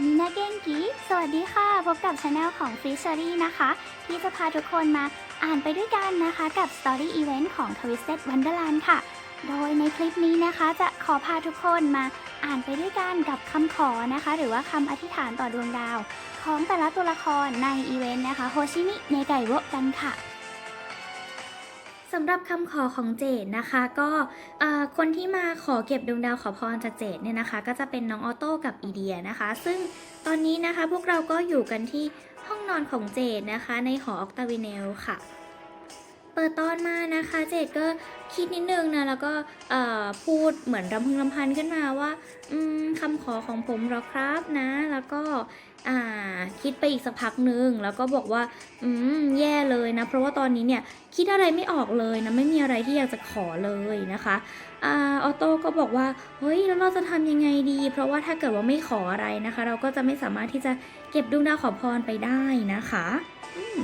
มินาเกงกีสวัสดีค่ะ พบกับช anel ของ f i s h e r y นะคะ ที่จะพาทุกคนมาอ่านไปด้วยกันนะคะกับ Story Event ของ Twisted Wonderland ค่ะ โดยในคลิปนี้นะคะ จะขอพาทุกคนมาอ่านไปด้วยกันกับคำขอนะคะ หรือว่าคำอธิษฐานต่อดวงดาว ของแต่ละตัวละครในอีเวนต์นะคะโฮชิมิเนไกโวะกันค่ะ สำหรับคำขอของเจดนะคะ ก็คนที่มาขอเก็บดวงดาวขอพรจากเจดเนี่ยนะคะ ก็จะเป็นน้องออโต้กับอีเดียนะคะ ซึ่งตอนนี้นะคะพวกเราก็อยู่กันที่ห้องนอนของเจดนะคะ ในหอออกตาวิเนลค่ะ เปิดตอนมานะคะ เจดก็คิดนิดนึงนะ แล้วก็พูดเหมือนรำพึงรำพันขึ้นมาว่าคำขอของผมหรอครับนะ แล้วก็คิดไปอีกสักพักนึงแล้วก็บอกว่าอืมแย่เลยนะ เพราะว่าตอนนี้เนี่ยคิดอะไรไม่ออกเลยนะ ไม่มีอะไรที่อยากจะขอเลยนะคะออโต้ก็บอกว่าเฮ้ยแล้วเราจะทำยังไงดี เพราะว่าถ้าเกิดว่าไม่ขออะไรนะคะ เราก็จะไม่สามารถที่จะเก็บดวงดาวขอพรไปได้นะคะ อืม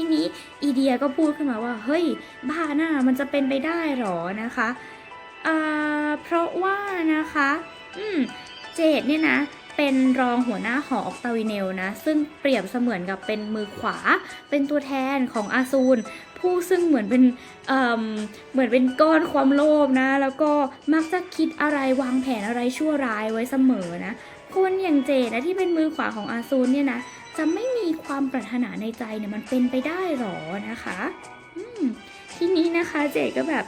ทีนี้อีเดียก็พูดขึ้นมาว่า เฮ้ย บ้าหน้ามันจะเป็นไปได้หรอนะคะอ่าเพราะว่านะคะอืมเจดเนี่ยนะเป็นรองหัวหน้าหอออกตาวิเนลนะ ซึ่งเปรียบเสมือนกับเป็นมือขวา เป็นตัวแทนของอาซูน ผู้ซึ่งเหมือนเป็นเเหมือนเป็นก้อนความโลภนะ แล้วก็มักจะคิดอะไรวางแผนอะไรชั่วร้ายไว้เสมอนะคนอย่างเจดนะที่เป็นมือขวาของอาซูนเนี่ยนะ จะไม่มีความปรารถนาในใจเนี่ยมันเป็นไปได้หรอนะคะทีนี้นะคะเจก็แบบ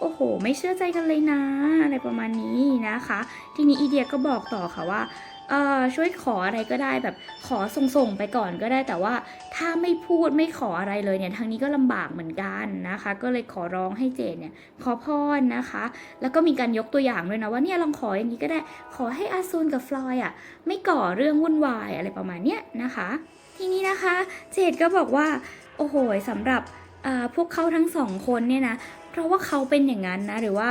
โอ้โห ไม่เชื่อใจกันเลยนะ อะไรประมาณนี้นะคะ ทีนี้อีเดียก็บอกต่อค่ะว่า ช่วยขออะไรก็ได้แบบขอส่งๆไปก่อนก็ได้ แต่ว่าถ้าไม่พูดไม่ขออะไรเลยเนี่ยทางนี้ก็ลำบากเหมือนกันนะคะ ก็เลยขอร้องให้เจนเนี่ยขอพรนะคะ แล้วก็มีการยกตัวอย่างด้วยนะว่าเนี่ยลองขออย่างนี้ก็ได้ขอให้อาซูนกับฟลอยอะไม่ก่อเรื่องวุ่นวายอะไรประมาณเนี้ยนะคะ ทีนี้นะคะ เจดก็บอกว่าโอ้โหสำหรับพวกเขาทั้งสองคนเนี่ยนะ เพราะว่าเขาเป็นอย่างนั้นนะ หรือว่า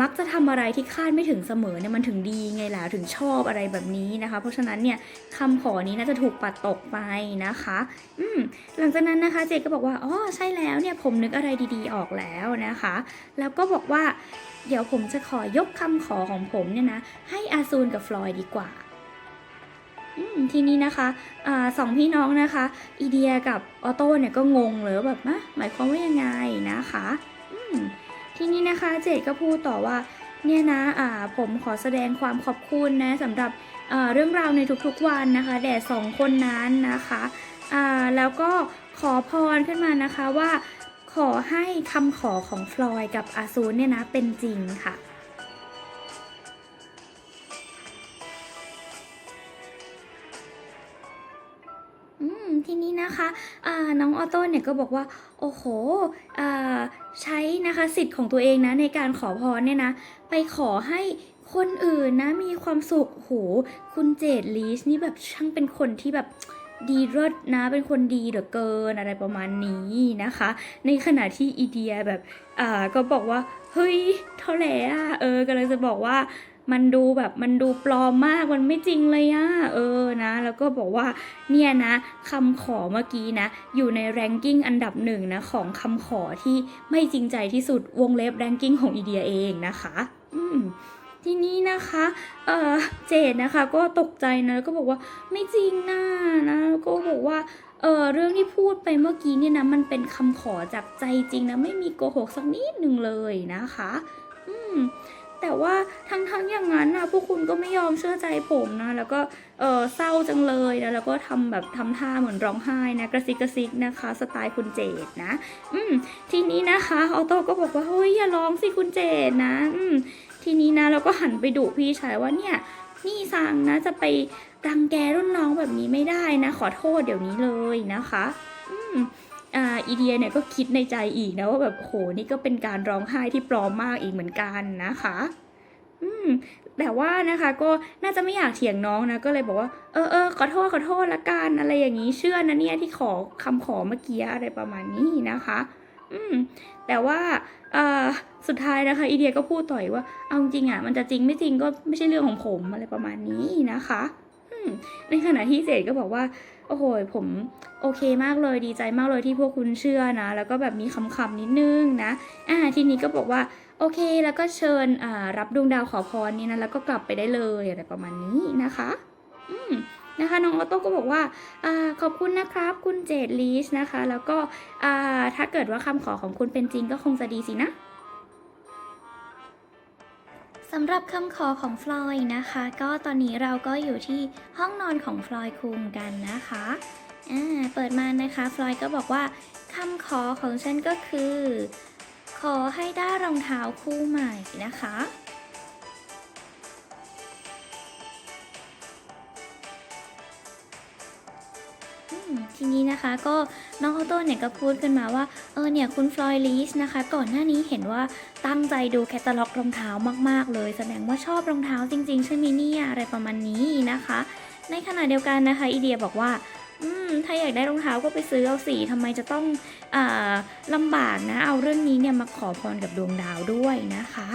มักจะทำอะไรที่คาดไม่ถึงเสมอเนี่ยมันถึงดีไงล่ะถึงชอบอะไรแบบนี้นะคะ เพราะฉะนั้นเนี่ยคำขอนี้น่าจะถูกปัดตกไปนะคะ อืมหลังจากนั้นนะคะเจก็บอกว่าอ๋อใช่แล้วเนี่ยผมนึกอะไรดีๆออกแล้วนะคะ แล้วก็บอกว่าเดี๋ยวผมจะขอยกคำขอของผมเนี่ยนะ ให้อาซูนกับฟลอยดีกว่าอืมทีนี้นะคะอาสองพี่น้องนะคะ อีเดียกับออโต้เนี่ยก็งงเลยแบบนะหมายความว่ายังไงนะคะ ทีนี้นะคะเจดก็พูดต่อว่าเนี่ยนะอ่าผมขอแสดงความขอบคุณนะสำหรับเรื่องราวในทุกๆวันนะคะแด่สองคนนั้นนะคะอ่าแล้วก็ขอพรขึ้นมานะคะว่าขอให้คำขอของฟลอยกับอาซูนเนี่ยนะเป็นจริงค่ะ นี้นะคะอ่าน้องออโต้เนี่ยก็บอกว่า โอ้โหใช้นะคะสิทธิ์ของตัวเองนะในการขอพรเนี่ยนะ ไปขอให้คนอื่นนะมีความสุขโหคุณเจดลีชนี่แบบช่างเป็นคนที่แบบดีเลิศนะเป็นคนดีเหลือเกินอะไรประมาณนี้นะคะ ในขณะที่อีเดียแบบอ่าก็บอกว่า เฮ้ยเท่าแหร่อะเออกำลังจะบอกว่า มันดูแบบมันดูปลอมมากมันไม่จริงเลยอะเออนะ แล้วก็บอกว่าเนี่ยนะคำขอเมื่อกี้นะ อยู่ในแรงกิ้งอันดับหนึ่งนะ ของคำขอที่ไม่จริงใจที่สุดวงเล็บแรงกิ้งของอีเดียเองนะคะ อืมทีนี้นะคะเออเจดนะคะ ก็ตกใจนะแล้วก็บอกว่าไม่จริงนะนะแล้วก็บอกว่าเออเรื่องที่พูดไปเมื่อกี้เนี่ยนะมันเป็นคำขอจากใจจริงนะไม่มีโกหกสักนิดหนึ่งเลยนะคะ อืม แต่ว่าทั้งๆอย่างนั้นนะพวกคุณก็ไม่ยอมเชื่อใจผมนะ แล้วก็เออเศร้าจังเลยนะแล้วก็ทำแบบทำท่าเหมือนร้องไห้นะกระซิกกระซิกนะคะ สไตล์คุณเจดนะ อืมทีนี้นะคะออโต้ก็บอกว่าเฮ้ยอย่าร้องสิคุณเจดนะอืมทีนี้นะเราก็หันไปดุพี่ชายว่าเนี่ยนี่สั่งนะจะไปรังแกรุ่นน้องแบบนี้ไม่ได้นะ ขอโทษเดี๋ยวนี้เลยนะคะ อืม อ่าอีเดียเนี่ยก็คิดในใจอีกนะว่าแบบโหนี่ก็เป็นการร้องไห้ที่ปลอมมากอีกเหมือนกันนะคะ อืมแต่ว่านะคะก็น่าจะไม่อยากเถียงน้องนะก็เลยบอกว่าเออเออขอโทษขอโทษละกันอะไรอย่างนี้เชื่อนะเนี่ยที่ขอคำขอเมื่อกี้อะไรประมาณนี้นะคะ อืมแต่ว่าอ่อสุดท้ายนะคะอีเดียก็พูดต่อยว่าเอาจริงอะมันจะจริงไม่จริงก็ไม่ใช่เรื่องของผมอะไรประมาณนี้นะคะอืมในขณะที่เจดก็บอกว่า อ้โหผมโอเคมากเลยดีใจมากเลยที่พวกคุณเชื่อนะ แล้วก็แบบมีคำๆนิดนึงนะอ่าทีนี้ก็บอกว่าโอเค แล้วก็เชิญอ่ารับดวงดาวขอพรนี่นะแล้วก็กลับไปได้เลยอะไรประมาณนี้นะคะอืมนะคะน้องออโต้ก็บอกว่าอาขอบคุณนะครับคุณเจดลีชนะคะ แล้วก็อ่าถ้าเกิดว่าคำขอของคุณเป็นจริงก็คงจะดีสินะ สำหรับคำขอของฟลอยนะคะ ก็ตอนนี้เราก็อยู่ที่ห้องนอนของฟลอยคุงกันนะคะอ่าเปิดมานะคะฟลอยก็บอกว่าคำขอของฉันก็คือ ขอให้ได้รองเท้าคู่ใหม่นะคะ ทีนี้นะคะ ก็น้องออโต้เนี่ยก็พูดขึ้นมาว่า เออเนี่ยคุณฟลอยลีชนะคะ ก่อนหน้านี้เห็นว่าตั้งใจดูแคตตาล็อกรองเท้ามาก ๆ เลย แสดงว่าชอบรองเท้าจริง ๆ ใช่ไหมเนี่ยอะไรประมาณนี้นะคะ ในขณะเดียวกันนะคะอีเดียบอกว่าอืมถ้าอยากได้รองเท้าก็ไปซื้อเอาสิทำไมจะต้องอลำบากนะ เอาเรื่องนี้เนี่ยมาขอพรกับดวงดาวด้วยนะคะ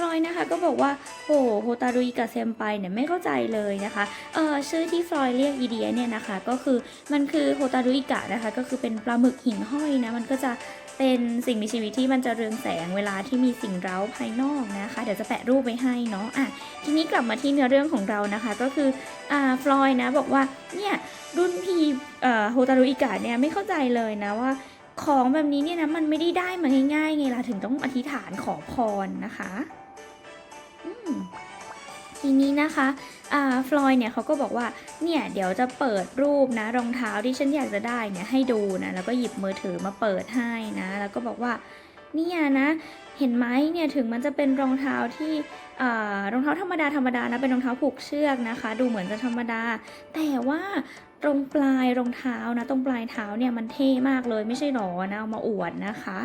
อืมฟลอยนะคะก็บอกว่าโหโฮตารุยกับเซมไปเนี่ยไม่เข้าใจเลยนะคะเออชื่อที่ฟลอยเรียกอีเดียเนี่ยนะคะก็คือมันคือโฮตารุอิกะนะคะก็คือเป็นปลาหมึกหิ่งห้อยนะมันก็จะเป็นสิ่งมีชีวิตที่มันจะเรืองแสงเวลาที่มีสิ่งเร้าภายนอกนะคะ เดี๋ยวจะแปะรูปไว้ให้เนาะอะทีนี้กลับมาที่เนื้อเรื่องของเรานะคะ ก็คืออ่าฟลอยนะบอกว่าเนี่ยรุ่นพี่เอ่อโฮตารุอิกะเนี่ยไม่เข้าใจเลยนะว่าของแบบนี้เนี่ยนะมันไม่ได้ได้มาง่ายๆไงล่ะถึงต้องอธิษฐานขอพรนะคะ ทีนี้นะคะอ่าฟลอยเนี่ยเขาก็บอกว่าเนี่ยเดี๋ยวจะเปิดรูปนะรองเท้าที่ฉันอยากจะได้เนี่ยให้ดูนะแล้วก็หยิบมือถือมาเปิดให้นะ แล้วก็บอกว่าเนี่ยนะเห็นไหมเนี่ยถึงมันจะเป็นรองเท้าที่อ่ารองเท้าธรรมดาธรรมดานะเป็นรองเท้าผูกเชือกนะคะ ดูเหมือนจะธรรมดา แต่ว่า ตรงปลายรองเท้านะ ตรงปลายเท้าเนี่ยมันเท่มากเลยไม่ใช่หรอนะเอามาอวดนะคะ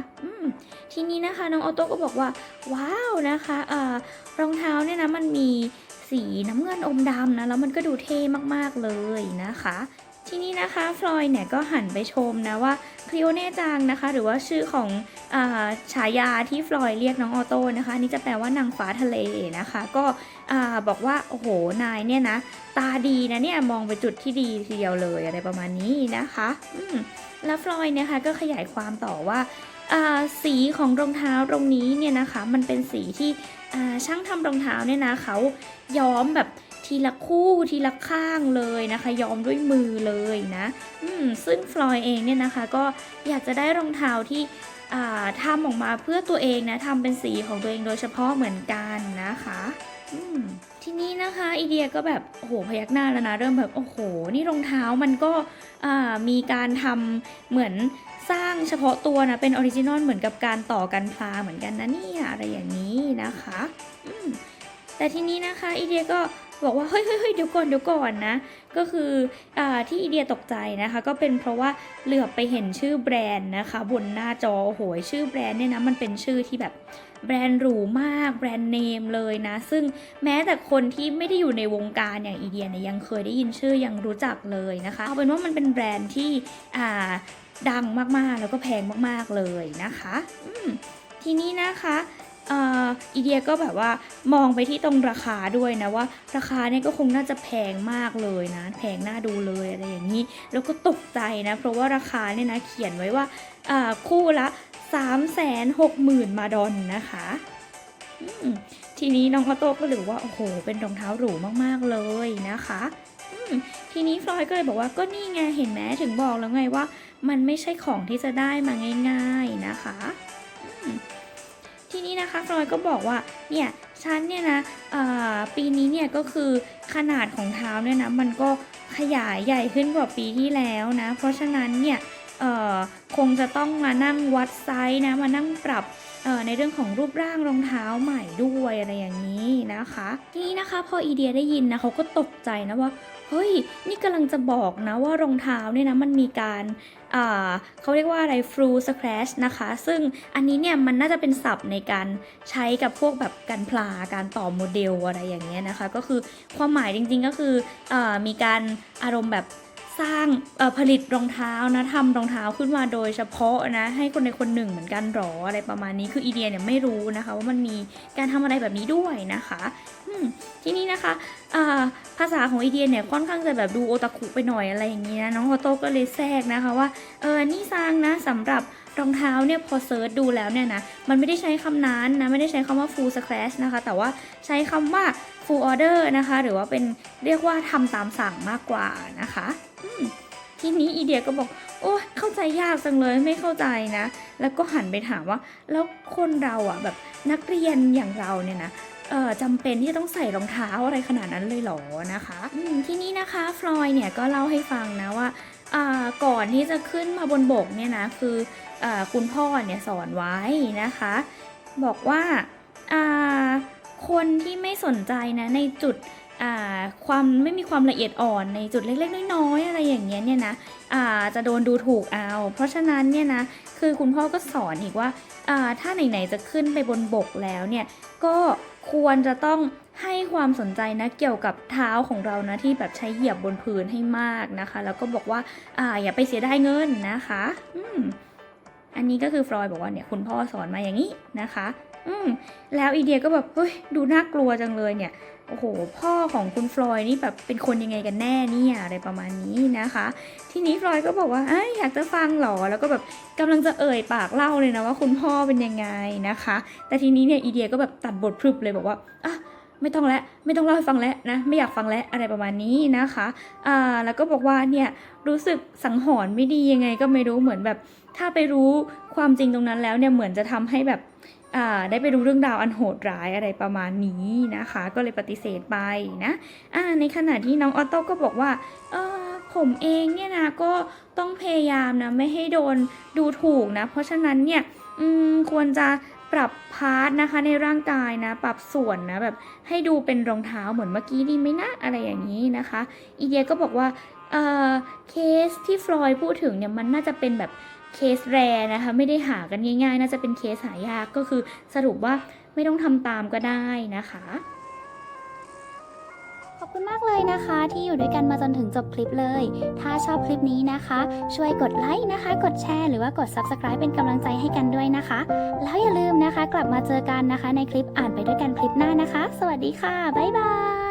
ทีนี้นะคะน้องออโต้ก็บอกว่า ว้าวนะคะอรองเท้าเนี่ยนะมันมีสีน้ำเงินอมดำนะแล้วมันก็ดูเท่มากๆเลยนะคะ ทีนี้นะคะฟลอยเนี่ยก็หันไปชมนะว่าคลิโอเน่จังนะคะ หรือว่าชื่อของอฉายาที่ฟลอยเรียกน้องออโต้นะคะนี่จะแปลว่านางฟ้าทะเลนะคะ ก็บอกว่าโอ้โหนายเนี่ยนะตาดีนะเนี่ยมองไปจุดที่ดีทีเดียวเลยอะไรประมาณนี้นะคะอืแล้วฟลอยเนี่ยค่ะก็ขยายความต่อว่าสีของรองเท้าตรงนี้เนี่ยนะคะ มันเป็นสีที่ช่างทำรองเท้าเนี่ยนะเขาย้อมแบบ ทีละคู่ทีละข้างเลยนะคะ ย้อมด้วยมือเลยนะอืมซึ่งฟลอยเองเนี่ยนะคะ ก็อยากจะได้รองเท้าที่ทำออกมาเพื่อตัวเองนะทำเป็นสีของตัวเองโดยเฉพาะเหมือนกันนะคะอืมทีนี้นะคะไอเดียก็แบบโอ้โหพยักหน้าแล้วนะเริ่มแบบโอ้โห นี่รองเท้ามันก็มีการทำเหมือนสร้างเฉพาะตัวนะเป็นออริจินอลเหมือนกับการต่อกันพลาเหมือนกันนะนี่อะไรอย่างนี้นะคะแต่ทีนี้นะคะไอเดียก็ บอกว่าเฮ้ยเฮ้ยเดี๋ยวก่อนเดี๋ยวก่อนนะ ก็คืออที่ไอเดียตกใจนะคะ ก็เป็นเพราะว่าเหลือบไปเห็นชื่อแบรนด์นะคะ บนหน้าจอโอ้โหชื่อแบรนด์เนี่ยนะมันเป็นชื่อที่แบบแบรนด์หรูมากแบรนด์เนมเลยนะ ซึ่งแม้แต่คนที่ไม่ได้อยู่ในวงการอย่างอีเดียเนี่ยยังเคยได้ยินชื่อยังรู้จักเลยนะคะเอาเป็นว่ามันเป็นแบรนด์ที่ดังมากๆแล้วก็แพงมากๆเลยนะคะทีนี้นะคะ อีเดียก็แบบว่ามองไปที่ตรงราคาด้วยนะว่า ราคาเนี่ยก็คงน่าจะแพงมากเลยนะ แพงน่าดูเลยอะไรอย่างนี้ แล้วก็ตกใจนะ เพราะว่าราคาเนี่ยนะเขียนไว้ว่าคู่ละ3 6 0 0 0 0 มาดอนนะคะทีนี้น้องออโต้ก็เลยบอกว่าโอ้โห เป็นรองเท้าหรูมากๆเลยนะคะทีนี้ฟลอยก็เลยบอกว่าก็นี่ไงเห็นไหมถึงบอกแล้วไงว่า มันไม่ใช่ของที่จะได้มาง่าย ๆนะคะ ทีนี้นะคะฟลอยก็บอกว่าเนี่ยฉันเนี่ยนะปีนี้เนี่ยก็คือขนาดของเท้าเนี่ยนะมันก็ขยายใหญ่ขึ้นกว่าปีที่แล้วนะ เพราะฉะนั้นเนี่ยคงจะต้องมานั่งวัดไซส์นะมานั่งปรับ ในเรื่องของรูปร่างรองเท้าใหม่ด้วยอะไรอย่างนี้นะคะ ทีนี้นะคะพออีเดียได้ยินนะเขาก็ตกใจนะว่าเฮ้ย นี่กำลังจะบอกนะว่ารองเท้าเนี่ยนะมันมีการเขาเรียกว่าอะไร flu scratch นะคะ ซึ่งอันนี้เนี่ยมันน่าจะเป็นศัพท์ในการใช้กับพวกแบบการพลาการต่อโมเดลอะไรอย่างเงี้ยนะคะ ก็คือความหมายจริงๆก็คืออมีการอารมณ์แบบ สร้างผลิตรองเท้านะทำรองเท้าขึ้นมาโดยเฉพาะนะให้คนในคนหนึ่งเหมือนกันหรออะไรประมาณนี้คืออีเดียเนี่ยไม่รู้นะคะว่ามันมีการทำอะไรแบบนี้ด้วยนะคะทีนี้นะคะาภาษาของอีเดียเนี่ยค่อนข้างจะแบบดูโอตาคุไปหน่อยอะไรอย่างนี้นะน้องโอโต้ก็เลยแทรกนะคะว่าเออนี่สร้างนะสำหรับ รองเท้าเนี่ยพอเซิร์ชดูแล้วเนี่ยนะ มันไม่ได้ใช้คำนั้นนะ ไม่ได้ใช้คำว่า full scratch นะคะ แต่ว่าใช้คำว่า full order นะคะ หรือว่าเป็นเรียกว่าทำตามสั่งมากกว่านะคะทีนี้อีเดียก็บอก โอ้เข้าใจยากจังเลยไม่เข้าใจนะ แล้วก็หันไปถามว่า แล้วคนเราอะแบบนักเรียนอย่างเราเนี่ยนะเออจำเป็นที่จะต้องใส่รองเท้าอะไรขนาดนั้นเลยหรอนะคะทีนี้นะคะฟลอยเนี่ยก็เล่าให้ฟังนะว่าก่อนที่จะขึ้นมาบนบกเนี่ยนะคือ คุณพ่อเนี่ยสอนไว้นะคะ บอกว่าคนที่ไม่สนใจนะในจุดความไม่มีความละเอียดอ่อนในจุดเล็กๆน้อยๆอะไรอย่างเงี้ยเนี่ยนะจะโดนดูถูกเอา เพราะฉะนั้นเนี่ยนะคือคุณพ่อก็สอนอีกว่าอ่าถ้าไหนๆจะขึ้นไปบนบกแล้วเนี่ยก็ควรจะต้องให้ความสนใจนะเกี่ยวกับเท้าของเรานะที่แบบใช้เหยียบบนพื้นให้มากนะคะ แล้วก็บอกว่าอ่าอย่าไปเสียดายเงินนะคะ อืม อันนี้ก็คือฟรอยบอกว่าเนี่ยคุณพ่อสอนมาอย่างนี้นะคะ อืมแล้วอีเดียก็แบบเฮ้ยดูน่ากลัวจังเลยเนี่ยโอ้โห พ่อของคุณฟลอยนี่แบบเป็นคนยังไงกันแน่เนี่ยอะไรประมาณนี้นะคะ ทีนี้ฟลอยก็บอกว่าเอ้ยอยากจะฟังหรอ แล้วก็แบบกำลังจะเอ่ยปากเล่าเลยนะว่าคุณพ่อเป็นยังไงนะคะ แต่ทีนี้เนี่ยอีเดียก็แบบตัดบทพรึบเลยบอกว่าอะไม่ต้องแล้วไม่ต้องเล่าให้ฟังแล้วนะไม่อยากฟังแล้วอะไรประมาณนี้นะคะอ่าแล้วก็บอกว่าเนี่ยรู้สึกสังหรณ์ไม่ดียังไงก็ไม่รู้เหมือนแบบ ถ้าไปรู้ความจริงตรงนั้นแล้วเนี่ยเหมือนจะทำให้แบบได้ไปรู้เรื่องราวอันโหดร้ายอะไรประมาณนี้นะคะ ก็เลยปฏิเสธไปนะอ่าในขณะที่น้องออโต้ก็บอกว่าเออผมเองเนี่ยนะก็ต้องพยายามนะไม่ให้โดนดูถูกนะ เพราะฉะนั้นเนี่ยควรจะปรับพาร์ทนะคะในร่างกายนะ ปรับส่วนนะแบบให้ดูเป็นรองเท้าเหมือนเมื่อกี้ดีไหมนะอะไรอย่างนี้นะคะ อีเดียก็บอกว่าเออเคสที่ฟลอยด์พูดถึงเนี่ยมันน่าจะเป็นแบบ เคสแรนะคะไม่ได้หากันง่ายๆ น่าจะเป็นเคสหายากก็คือสรุปว่าไม่ต้องทำตามก็ได้นะคะขอบคุณมากเลยนะคะที่อยู่ด้วยกันมาจนถึงจบคลิปเลย ถ้าชอบคลิปนี้นะคะ ช่วยกดไลค์นะคะ กดแชร์หรือว่ากด Subscribe เป็นกำลังใจให้กันด้วยนะคะ แล้วอย่าลืมนะคะ กลับมาเจอกันนะคะ ในคลิปอ่านไปด้วยกันคลิปหน้านะคะ สวัสดีค่ะ บ๊ายบาย